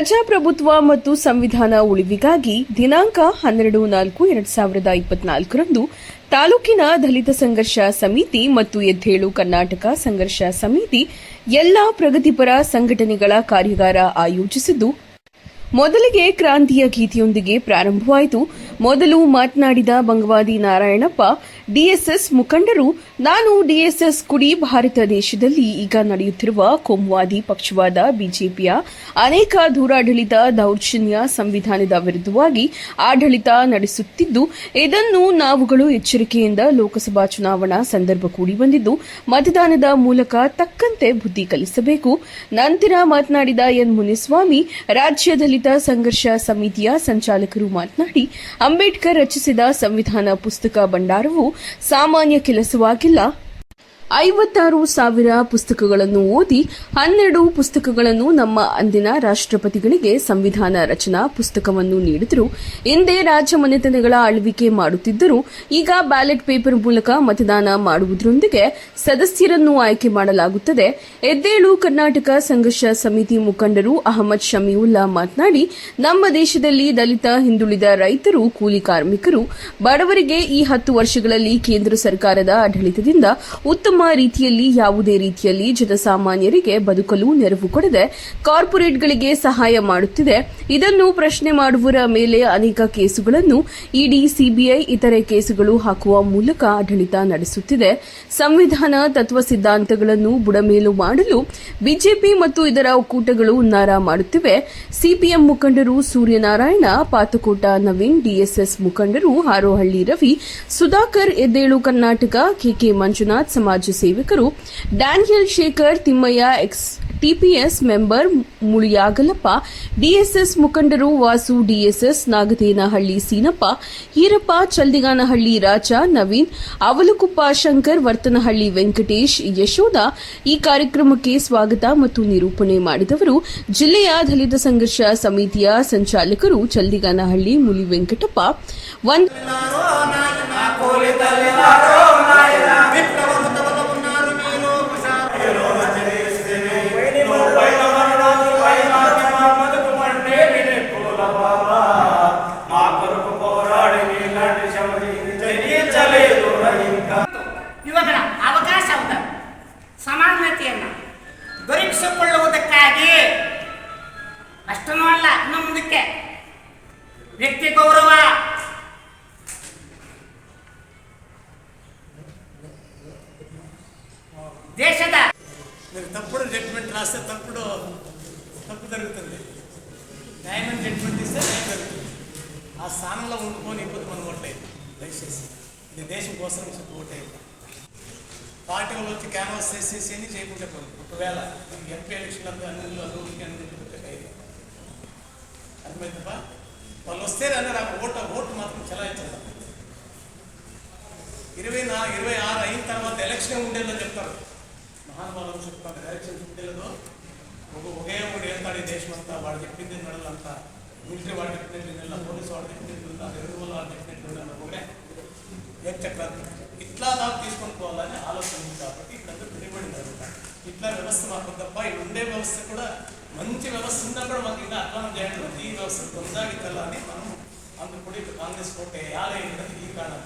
ಪ್ರಜಾಪ್ರಭುತ್ವ ಮತ್ತು ಸಂವಿಧಾನ ಉಳಿವಿಗಾಗಿ ದಿನಾಂಕ ಹನ್ನೆರಡು ನಾಲ್ಕು ಎರಡ್ ಸಾವಿರದ ಇಪ್ಪತ್ನಾಲ್ಕರಂದು ತಾಲೂಕಿನ ದಲಿತ ಸಂಘರ್ಷ ಸಮಿತಿ ಮತ್ತು ಎದ್ದೇಳು ಕರ್ನಾಟಕ ಸಂಘರ್ಷ ಸಮಿತಿ ಎಲ್ಲಾ ಪ್ರಗತಿಪರ ಸಂಘಟನೆಗಳ ಕಾರ್ಯಾಗಾರ ಆಯೋಜಿಸಿದ್ದು, ಮೊದಲಿಗೆ ಕ್ರಾಂತಿಯ ಗೀತೆಯೊಂದಿಗೆ ಪ್ರಾರಂಭವಾಯಿತು. ಮೊದಲು ಮಾತನಾಡಿದ ಬಂಗವಾದಿ ನಾರಾಯಣಪ್ಪ, ಡಿಎಸ್ಎಸ್ ಮುಖಂಡರು ನಾನು ಡಿಎಸ್ಎಸ್ ಕುಡಿ ಭಾರತ ದೇಶದಲ್ಲಿ ಈಗ ನಡೆಯುತ್ತಿರುವ ಕೋಮುವಾದಿ ಪಕ್ಷವಾದ ಬಿಜೆಪಿಯ ಅನೇಕ ದೂರಾಡಳಿತ ದೌರ್ಜನ್ಯ ಸಂವಿಧಾನದ ವಿರುದ್ಧವಾಗಿ ಆಡಳಿತ ನಡೆಸುತ್ತಿದ್ದು, ಇದನ್ನು ನಾವುಗಳು ಎಚ್ಚರಿಕೆಯಿಂದ ಲೋಕಸಭಾ ಚುನಾವಣಾ ಸಂದರ್ಭ ಕೂಡಿ ಬಂದಿದ್ದು, ಮತದಾನದ ಮೂಲಕ ತಕ್ಕಂತೆ ಬುದ್ಧಿ ಕಲಿಸಬೇಕು. ನಂತರ ಮಾತನಾಡಿದ ಎನ್ ಮುನಿಸ್ವಾಮಿ ರಾಜ್ಯ ದಲಿತ ಸಂಘರ್ಷ ಸಮಿತಿಯ ಸಂಚಾಲಕರು ಮಾತನಾಡಿ, ಅಂಬೇಡ್ಕರ್ ರಚಿಸಿದ ಸಂವಿಧಾನ ಪುಸ್ತಕ ಭಂಡಾರವು ಸಾಮಾನ್ಯ كلها ಐವತ್ತಾರು ಸಾವಿರ ಪುಸ್ತಕಗಳನ್ನು ಓದಿ ಹನ್ನೆರಡು ಪುಸ್ತಕಗಳನ್ನು ನಮ್ಮ ಅಂದಿನ ರಾಷ್ಟ್ರಪತಿಗಳಿಗೆ ಸಂವಿಧಾನ ರಚನಾ ಪುಸ್ತಕವನ್ನು ನೀಡಿದರು. ಹಿಂದೆ ರಾಜಮನೆತನಗಳ ಆಳ್ವಿಕೆ ಮಾಡುತ್ತಿದ್ದರು, ಈಗ ಬ್ಯಾಲೆಟ್ ಪೇಪರ್ ಮೂಲಕ ಮತದಾನ ಮಾಡುವುದರೊಂದಿಗೆ ಸದಸ್ಯರನ್ನು ಆಯ್ಕೆ ಮಾಡಲಾಗುತ್ತದೆ. ಎದ್ದೇಳು ಕರ್ನಾಟಕ ಸಂಘರ್ಷ ಸಮಿತಿ ಮುಖಂಡರು ಅಹಮದ್ ಶಮೀವುಲ್ಲಾ ಮಾತನಾಡಿ, ನಮ್ಮ ದೇಶದಲ್ಲಿ ದಲಿತ, ಹಿಂದುಳಿದ ರೈತರು, ಕೂಲಿ ಕಾರ್ಮಿಕರು ಬಡವರಿಗೆ ಈ ಹತ್ತು ವರ್ಷಗಳಲ್ಲಿ ಕೇಂದ್ರ ಸರ್ಕಾರದ ಆಡಳಿತದಿಂದ ಉತ್ತಮ ರೀತಿಯಲ್ಲಿ ಯಾವುದೇ ರೀತಿಯಲ್ಲಿ ಜನಸಾಮಾನ್ಯರಿಗೆ ಬದುಕಲು ನೆರವು ಕೊಡದೆ ಕಾರ್ಪೊರೇಟ್ಗಳಿಗೆ ಸಹಾಯ ಮಾಡುತ್ತಿದೆ. ಇದನ್ನು ಪ್ರಶ್ನೆ ಮಾಡುವರ ಮೇಲೆ ಅನೇಕ ಕೇಸುಗಳನ್ನು ಇಡಿ, ಸಿಬಿಐ ಇತರೆ ಕೇಸುಗಳು ಹಾಕುವ ಮೂಲಕ ಆಡಳಿತ ನಡೆಸುತ್ತಿದೆ. ಸಂವಿಧಾನ, ತತ್ವ ಸಿದ್ಧಾಂತಗಳನ್ನು ಬುಡಮೇಲು ಮಾಡಲು ಬಿಜೆಪಿ ಮತ್ತು ಇದರ ಒಕ್ಕೂಟಗಳು ಹುನ್ನಾರ ಮಾಡುತ್ತಿವೆ. ಸಿಪಿಎಂ ಮುಖಂಡರು ಸೂರ್ಯನಾರಾಯಣ, ಪಾತಕೋಟ ನವೀನ್, ಡಿಎಸ್ಎಸ್ ಮುಖಂಡರು ಹಾರೋಹಳ್ಳಿ ರವಿ, ಸುಧಾಕರ್ ಎದ್ದೇಳು ಕರ್ನಾಟಕ, ಕೆಕೆ ಮಂಜುನಾಥ್ ಸಮಾಜ ಸೇವಕರು, Daniel Shekhar Thimmaiah, ex TPS member Muliyagalappa, DSS ಮುಖಂಡರು ವಾಸು, ಡಿಎಸ್ಎಸ್ ನಾಗದೇನಹಳ್ಳಿ ಸೀನಪ್ಪ, ಹೀರಪ್ಪ ಚಲ್ದಿಗಾನಹಳ್ಳಿ ರಾಜ, ನವೀನ್, ಅವಲಕುಪ್ಪ ಶಂಕರ್, ವರ್ತನಹಳ್ಳಿ ವೆಂಕಟೇಶ್, ಯಶೋಧ ಈ ಕಾರ್ಯಕ್ರಮಕ್ಕೆ ಸ್ವಾಗತ ಮತ್ತು ನಿರೂಪಣೆ ಮಾಡಿದವರು. ಜಿಲ್ಲೆಯ ದಲಿತ ಸಂಘರ್ಷ ಸಮಿತಿಯ ಸಂಚಾಲಕರು ಚಲ್ದಿಗಾನಹಳ್ಳಿ ಮುಲಿ ವೆಂಕಟಪ್ಪ ಇನ್ನು ಮುಂದಕ್ಕೆ ವ್ಯಕ್ತಿ ಗೌರವ ದೇಶದ మీరు తప్పుడు జడ్జిమెంట్ రాస్తే తప్పుడు తప్పు జరుగుతుంది న్యాయమైన జడ్జిమెంట్ ఇస్తే న్యాయం జరుగుతుంది ఆ స్థానంలో ఉండుకొని ఇప్పుడు మనం ఓట్లేదు దయచేసి ఇది దేశం కోసం చెప్పి ఓటేయాలి పార్టీలు వచ్చి క్యాన్వాస్ చేసేసి అని చేయకుంటే పోదు ఒకవేళ ఈ ఎంపీ ఎలక్షన్లకు అన్ని రూల్కి అన్ని అర్థమైందప్పా వాళ్ళు వస్తే అన్నారు ఆ ఓటు ఓటు మాత్రం చలాయించాలి ఇరవై నా ఇరవై ఆరు అయిన తర్వాత ఎలక్షన్ ఉండేదో చెప్తారు. మహానుభావులు చెప్తారు ఎలక్షన్ ఉండేదో ఒక ఒకే ఒకటి వెళ్తాడు ఈ దేశం అంతా వాడు చెప్పింది నడలంతా మిలిటరీ వాడు చెప్పినట్టు నెల పోలీసు వాడు చెప్పినట్టు నెల రెవెన్యూ వాడు చెప్పినట్టు ఒకటే? ఏం చక్రాంతి ఇట్లా దాకా తీసుకొని పోవాలని ఆలోచన ఉంది కాబట్టి ఇక్కడ పెరిగిబడింది అనమాట ఇట్లా వ్యవస్థ మాకు తప్ప ఇక్కడ ఉండే వ్యవస్థ కూడా మంచి వ్యవస్థ ఉన్నా కూడా మాకు ఇంకా అట్లా చేయడం ఈ వ్యవస్థ కొనసాగించాలని మనం అందుకు కూడా ఇప్పుడు కాంగ్రెస్ కోట వేయాలి అనేది ఈ కారణం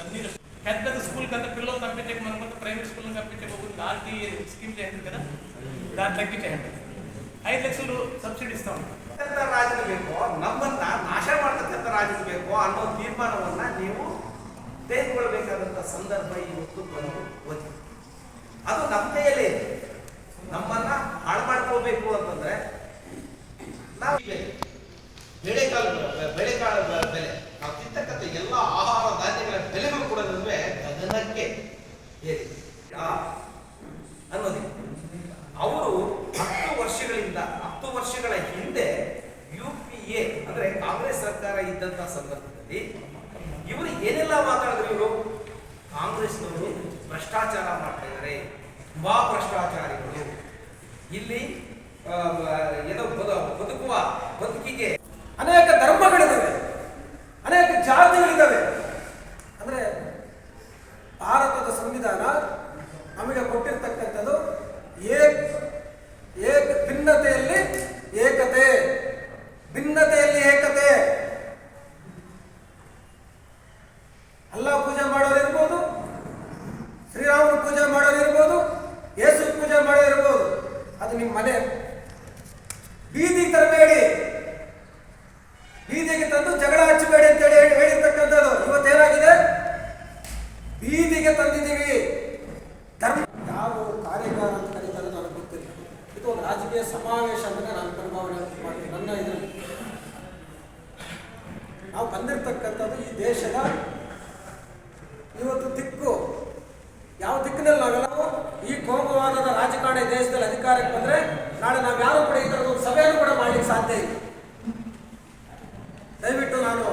అన్ని పెద్ద పెద్ద స్కూల్ కంత పిల్లలు పంపించే మనం కొంత ప్రైవేట్ స్కూల్ పంపించే పోతుంది ఆర్టీ స్కీమ్ చేయండి కదా దాన్ని తగ్గించేయండి ఐదు లక్షలు సబ్సిడీ ಇಸ್ತಾ ఉంటాం ಎಂತ ರಾಜನ ಬೇಕು ನಮ್ಮನ್ನ ನಾಶ ಮಾಡ್ತಕ್ಕಂಥ ರಾಜನ ಬೇಕು ಅನ್ನೋ ತೀರ್ಮಾನವನ್ನ ನೀವು ತೆಗೆದುಕೊಳ್ಬೇಕಾದಂತ ಸಂದರ್ಭ ಇವತ್ತು ಬಂದು ಹೋಗಿದೆ ಅದು ನಮ್ಮ ಕೈಯಲ್ಲೇ ಇದೆ ನಮ್ಮನ್ನ ಹಾಳು ಮಾಡ್ಕೋಬೇಕು ಅಂತಂದ್ರೆ ನಾವು ಬೆಳೆಕಾಲ ಬೇಳೆಕಾಳು ಬೆಲೆ, ನಾವು ತಿಂತಕ್ಕಂಥ ಎಲ್ಲ ಆಹಾರ ಧಾನ್ಯಗಳ ಬೆಲೆಗಳು ಕೂಡ ನಮಗೆ ಗಗನಕ್ಕೆ ಅನ್ನೋದು ಅವರು ಹತ್ತು ವರ್ಷಗಳಿಂದ, ಹತ್ತು ವರ್ಷಗಳ ಹಿಂದೆ ಯು ಪಿ ಎ, ಅಂದ್ರೆ ಕಾಂಗ್ರೆಸ್ ಸರ್ಕಾರ ಇದ್ದಂತಹ ಸಂದರ್ಭದಲ್ಲಿ ಇವರು ಏನೆಲ್ಲ ಮಾತಾಡಿದ್ರು ಇವರು? ಕಾಂಗ್ರೆಸ್ನವರು ಭ್ರಷ್ಟಾಚಾರ ಮಾಡ್ತಾ ಇದ್ದಾರೆ ತುಂಬಾ ಭ್ರಷ್ಟಾಚಾರಿಗಳು. ಇಲ್ಲಿ ಏನೋ ಬದ- ಬದುಕುವ ಬದುಕಿಗೆ ಅನೇಕ ಧರ್ಮಗಳಿದ್ದಾವೆ. ಅನೇಕ ಜಾತಿಗಳಿದ್ದಾವೆ. ಅಂದ್ರೆ ಭಾರತದ ಸಂವಿಧಾನ ನಮಗೆ ಕೊಟ್ಟಿರ್ತಕ್ಕಂಥದ್ದು ನಿಮ್ಮ ಮನೆ. ಬೀದಿಗೆ ತರಬೇಡಿ. ಬೀದಿಗೆ ತಂದು ಜಗಳ ಹಚ್ಚಬೇಡಿ ಅಂತೇಳಿ ಹೇಳಿ ಹೇಳಿರ್ತಕ್ಕಂಥದ್ದು. ಇವತ್ತೇನಾಗಿದೆ? ಬೀದಿಗೆ ತಂದಿದ್ದೀವಿ. ಧರ್ಮ ಯಾವ ಕಾರ್ಯಗಾರ ಅಂತ ಕರೀತಾರೆ ನನಗೆ ಗೊತ್ತಿಲ್ಲ. ಇದು ಒಂದು ರಾಜಕೀಯ ಸಮಾವೇಶ ಅಂತ ನಾನು ಪರಿಭಾವನೆ ಮಾಡ್ತೀನಿ. ನನ್ನ ಇದರಲ್ಲಿ. ನಾವು ಬಂದಿರತಕ್ಕಂಥದ್ದು ಈ ದೇಶದ ಇವತ್ತು ದಿಕ್ಕು ಯಾವ ದಿಕ್ಕಿನಲ್ಲಿ ನಾವೆಲ್ಲ ಈ ಕೋಮವಾದದ ರಾಜಕಾರಣ ಈ ದೇಶದಲ್ಲಿ ಅಧಿಕಾರಕ್ಕೆ ಬಂದ್ರೆ ನಾಳೆ ನಾವು ಯಾರು ಕೂಡ ಈ ಥರದ ಒಂದು ಸಭೆಯನ್ನು ಕೂಡ ಮಾಡ್ಲಿಕ್ಕೆ ಸಾಧ್ಯ ಇಲ್ಲ ದಯವಿಟ್ಟು ನಾನು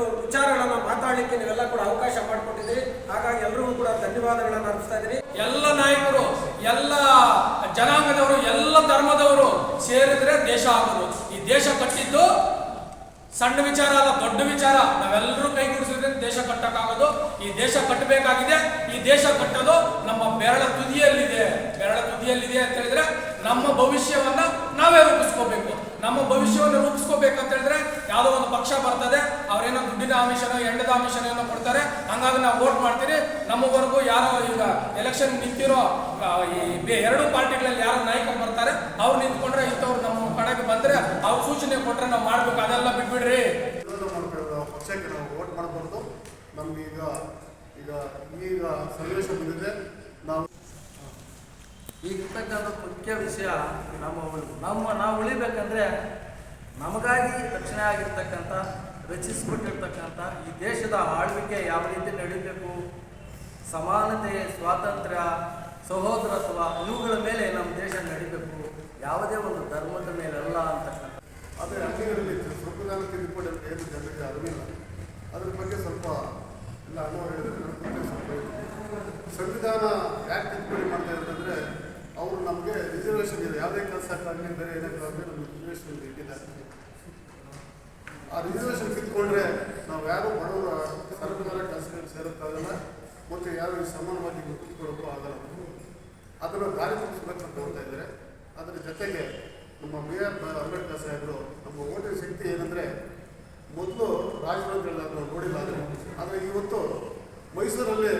ಕೆಲವು ವಿಚಾರಗಳನ್ನ ಮಾತಾಡಲಿಕ್ಕೆ ನೀವೆಲ್ಲ ಕೂಡ ಅವಕಾಶ ಮಾಡಿಕೊಟ್ಟಿದ್ದೀರಿ. ಹಾಗಾಗಿ ಎಲ್ಲರಿಗೂ ಕೂಡ ಧನ್ಯವಾದಗಳನ್ನು ಅರ್ಪಿಸ್ತಾ ಇದ್ದೀನಿ. ಎಲ್ಲ ನಾಯಕರು, ಎಲ್ಲ ಜನಾಂಗದವರು, ಎಲ್ಲ ಧರ್ಮದವರು ಸೇರಿದ್ರೆ ದೇಶ ಆಗೋದು. ಈ ದೇಶ ಕಟ್ಟಿದ್ದು ಸಣ್ಣ ವಿಚಾರ ಅಲ್ಲ, ದೊಡ್ಡ ವಿಚಾರ. ನಾವೆಲ್ಲರೂ ಕೈಗೂಡಿಸಿದ್ರೆ ದೇಶ ಕಟ್ಟಕ್ಕಾಗೋದು. ಈ ದೇಶ ಕಟ್ಟಬೇಕಾಗಿದೆ. ಈ ದೇಶ ಕಟ್ಟೋದು ನಮ್ಮ ಬೆರಳ ತುದಿಯಲ್ಲಿದೆ. ಬೆರಳ ತುದಿಯಲ್ಲಿದೆ ಅಂತ ಹೇಳಿದ್ರೆ ನಮ್ಮ ಭವಿಷ್ಯವನ್ನ ನಾವೇ ರೂಪಿಸ್ಕೋಬೇಕು. ನಮ್ಮ ಭವಿಷ್ಯವನ್ನು ರೂಪಿಸ್ಕೋಬೇಕಂತ ಹೇಳಿದ್ರೆ ಯಾವುದೋ ಒಂದು ಪಕ್ಷ ಬರ್ತದೆ, ಅವರೇನೋ ದುಡ್ಡಿನ ಆಮಿಷನೋ ಎಂಡದ ಆಮಿಷನ ಏನೋ ಕೊಡ್ತಾರೆ, ಹಂಗಾಗಿ ನಾವು ವೋಟ್ ಮಾಡ್ತೀರಿ. ನಮ್ಮವರೆಗೂ ಯಾರೋ ಈಗ ಎಲೆಕ್ಷನ್ ನಿಂತಿರೋ ಈ ಎರಡು ಪಾರ್ಟಿಗಳಲ್ಲಿ ಯಾರು ನಾಯಕರು ಬರ್ತಾರೆ, ಅವ್ರು ನಿಂತ್ಕೊಂಡ್ರೆ ಇಂಥವ್ರು ನಮ್ಮ ಕಡೆಗೆ ಬಂದ್ರೆ ಅವ್ರು ಸೂಚನೆ ಕೊಟ್ರೆ ನಾವು ಮಾಡ್ಬೇಕು, ಅದೆಲ್ಲ ಬಿಟ್ಬಿಡ್ರಿ. ಪಕ್ಷಕ್ಕೆ ನಾವು ವೋಟ್ ಮಾಡಬಾರ್ದು. ನಮ್ಗೆ ಈಗ ಈಗ ಈಗ ಸನ್ನಿವೇಶ ಬಂದಿದೆ. ಈಗಿರ್ತಕ್ಕಂಥ ಮುಖ್ಯ ವಿಷಯ ನಮ್ಮ ನಮ್ಮ, ನಾವು ಉಳಿಬೇಕಂದ್ರೆ ನಮಗಾಗಿ ರಕ್ಷಣೆ ಆಗಿರ್ತಕ್ಕಂಥ, ರಚಿಸಿಕೊಟ್ಟಿರ್ತಕ್ಕಂಥ ಈ ದೇಶದ ಆಳ್ವಿಕೆ ಯಾವ ರೀತಿ ನಡೀಬೇಕು? ಸಮಾನತೆ, ಸ್ವಾತಂತ್ರ್ಯ, ಸಹೋದರತ್ವ ಇವುಗಳ ಮೇಲೆ ನಮ್ಮ ದೇಶ ನಡಿಬೇಕು. ಯಾವುದೇ ಒಂದು ಧರ್ಮದ ಮೇಲೆ ಅಲ್ಲ ಅಂತಕ್ಕಂಥ ಸಂವಿಧಾನ ಅದ್ರ ಬಗ್ಗೆ ಸ್ವಲ್ಪ ಸಂವಿಧಾನ ಯಾಕೆ ತಿದ್ದುಪಡಿ ಮಾಡ್ತಾ ಇರ್ತಂದ್ರೆ ಅವರು ನಮಗೆ ರಿಸರ್ವೇಷನ್ ಇದೆ. ಯಾವುದೇ ಕೆಲಸಕ್ಕಾಗಲಿ ಬೇರೆ ಏನಕ್ಕಾಗಲಿ ನಮಗೆ ರಿಸರ್ವೇಷನ್ ಇಟ್ಟಿದ್ದಾರೆ ಆ ರಿಸರ್ವೇಷನ್ ಕಿತ್ಕೊಂಡ್ರೆ ನಾವು ಯಾರು ಬಡವರ ಸರ್ಕಾರ ಕೆಲಸಗಳಿಗೆ ಸೇರೋಕ್ಕಾಗಲ್ಲ. ಮತ್ತು ಯಾರು ಸಮಾನವಾಗಿ ಗುರುತಿಸ್ಕೊಳ್ಳೋಕ್ಕೂ ಆಗಲ್ಲ. ಅದನ್ನು ದಾರಿ ಅಂತ ಹೇಳ್ತಾ ಇದ್ದಾರೆ. ಅದರ ಜೊತೆಗೆ ನಮ್ಮ ಬಿ ಆರ್ ಅಂಬೇಡ್ಕರ್ ಸಾಹೇಬರು ನಮ್ಮ ಓಟಿನ ಶಕ್ತಿ ಏನಂದರೆ ಮೊದಲು ನಾವು ನೋಡಿಲ್ಲ ಆದರೆ ಆದರೆ ಇವತ್ತು ಮೈಸೂರಲ್ಲಿ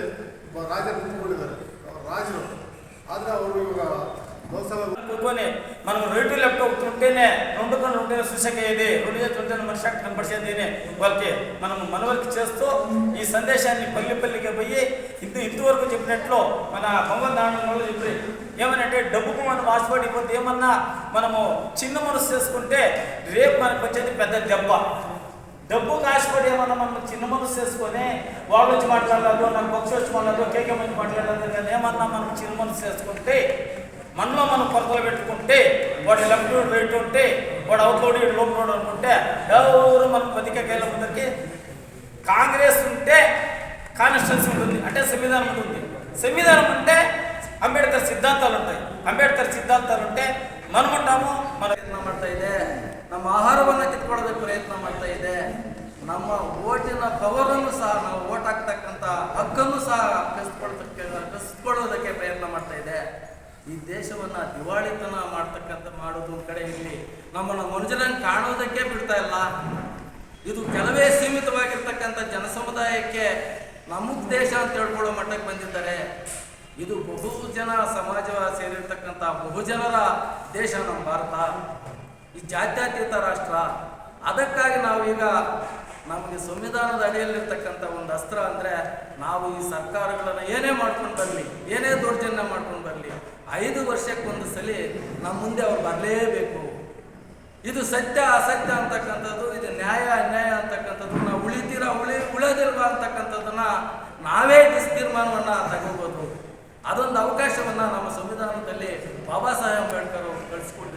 ರಾಜರು ರಾಜ ನಿಂತ್ಕೊಂಡಿದ್ದಾರೆ. ರಾಜರು. ಆದರೆ ಅವರು ಇವಾಗ ಲೋಕಸಭಾ కూర్చొని మనం రైతు ల్యాప్టాప్ ఉంటేనే రెండుకొని ఉంటేనే సుశక ఇది రెండు చేతులు ఉంటేనే మన శక్తి కనపడిచేది వాళ్ళకి మనం మనవరికి చేస్తూ ఈ సందేశాన్ని పల్లి పల్లికి పోయి ఇంత ఇంతవరకు చెప్పినట్లు మన మొహమ్మద్ నాన్న చెప్పి ఏమనంటే డబ్బుకు మనం ఆశపడిపోతే ఏమన్నా మనము చిన్న మనసు చేసుకుంటే రేపు మనకు వచ్చేది పెద్ద దెబ్బ డబ్బు కాసుకొని ఏమన్నా మనం చిన్న మనసు చేసుకొని వాళ్ళు వచ్చి మాట్లాడాలో నాకు బొక్స్ వచ్చి మాట్లాడాలో కేకే మంచి మాట్లాడాలో కానీ ఏమన్నా మనం చిన్న మనసు చేసుకుంటే మనలో మనం కొరతలు పెట్టుకుంటే వాడు లెఫ్ట్ రోడ్ రైట్ ఉంటే వాడు అవుట్ రోడ్ లోపల రోడ్ అనుకుంటే ఎవరు మన బతికేళ్ళ ముందరికి కాంగ్రెస్ ఉంటే కాన్స్టిట్యున్సీ ఉంటుంది. అంటే సంవిధానం ఉంటుంది. సంవిధానం ఉంటే అంబేద్కర్ సిద్ధాంతాలు ఉంటాయి. అంబేద్కర్ సిద్ధాంతాలు ఉంటే మనముంటాము మన ఇదే. ನಮ್ಮ ಆಹಾರವನ್ನು ಕಿತ್ಕೊಳ್ಳೋದಕ್ಕೆ ಪ್ರಯತ್ನ ಮಾಡ್ತಾ ಇದೆ. ನಮ್ಮ ಓಟಿನ ಪವರನ್ನು ಸಹ ನಾವು ಓಟ್ ಹಾಕ್ತಕ್ಕಂಥ ಹಕ್ಕನ್ನು ಸಹ ಕಸಿದ್ಕೊಳ್ತಕ್ಕ, ಕಸಿದ್ಕೊಳ್ಳೋದಕ್ಕೆ ಪ್ರಯತ್ನ ಮಾಡ್ತಾ ಇದೆ. ಈ ದೇಶವನ್ನ ದಿವಾಳಿತನ ಮಾಡ್ತಕ್ಕಂಥ ಮಾಡೋದು ಒಂದ್ ಕಡೆ ಇರಲಿ ನಮ್ಮನ್ನು ಮನುಷ್ಯರನ್ನು ಕಾಣೋದಕ್ಕೆ ಬಿಡ್ತಾ ಇಲ್ಲ. ಇದು ಕೆಲವೇ ಸೀಮಿತವಾಗಿರ್ತಕ್ಕಂಥ ಜನಸಮುದಾಯಕ್ಕೆ ನಮ್ಮ ದೇಶ ಅಂತ ಹೇಳ್ಕೊಳ್ಳೋ ಮಟ್ಟಕ್ಕೆ ಬಂದಿದ್ದಾರೆ. ಇದು ಬಹುಜನ ಸಮಾಜ ಸೇರಿರ್ತಕ್ಕಂಥ ಬಹುಜನರ ದೇಶ ನಮ್ಮ ಭಾರತ. ಈ ಜಾತ್ಯತೀತ ರಾಷ್ಟ್ರ, ಅದಕ್ಕಾಗಿ ನಾವೀಗ ನಮಗೆ ಸಂವಿಧಾನದ ಅಡಿಯಲ್ಲಿರ್ತಕ್ಕಂಥ ಒಂದು ಅಸ್ತ್ರ ಅಂದರೆ ನಾವು ಈ ಸರ್ಕಾರಗಳನ್ನು ಏನೇ ಮಾಡ್ಕೊಂಡು ಬರಲಿ, ಏನೇ ದೌರ್ಜನ್ಯ ಮಾಡ್ಕೊಂಡು ಬರಲಿ, ಐದು ವರ್ಷಕ್ಕೊಂದು ಸಲ ನಮ್ಮ ಮುಂದೆ ಅವ್ರು ಬರಲೇಬೇಕು. ಇದು ಸತ್ಯ, ಅಸತ್ಯ ಅಂತಕ್ಕಂಥದ್ದು, ಇದು ನ್ಯಾಯ, ಅನ್ಯಾಯ ಅಂತಕ್ಕಂಥದ್ದು, ನಾವು ಉಳಿತೀರಾ ಉಳಿ, ಉಳಿದಿಲ್ವಾ ಅಂತಕ್ಕಂಥದ್ದನ್ನು ನಾವೇ ಡಿಸ್ ತೀರ್ಮಾನವನ್ನು ತಗೋಬೋದು. ಅದೊಂದು ಅವಕಾಶವನ್ನು ನಮ್ಮ ಸಂವಿಧಾನದಲ್ಲಿ ಬಾಬಾ ಸಾಹೇಬ್ ಅಂಬೇಡ್ಕರ್ ಅವರು ಕಳಿಸ್ಕೊಟ್ಟಿದ್ದಾರೆ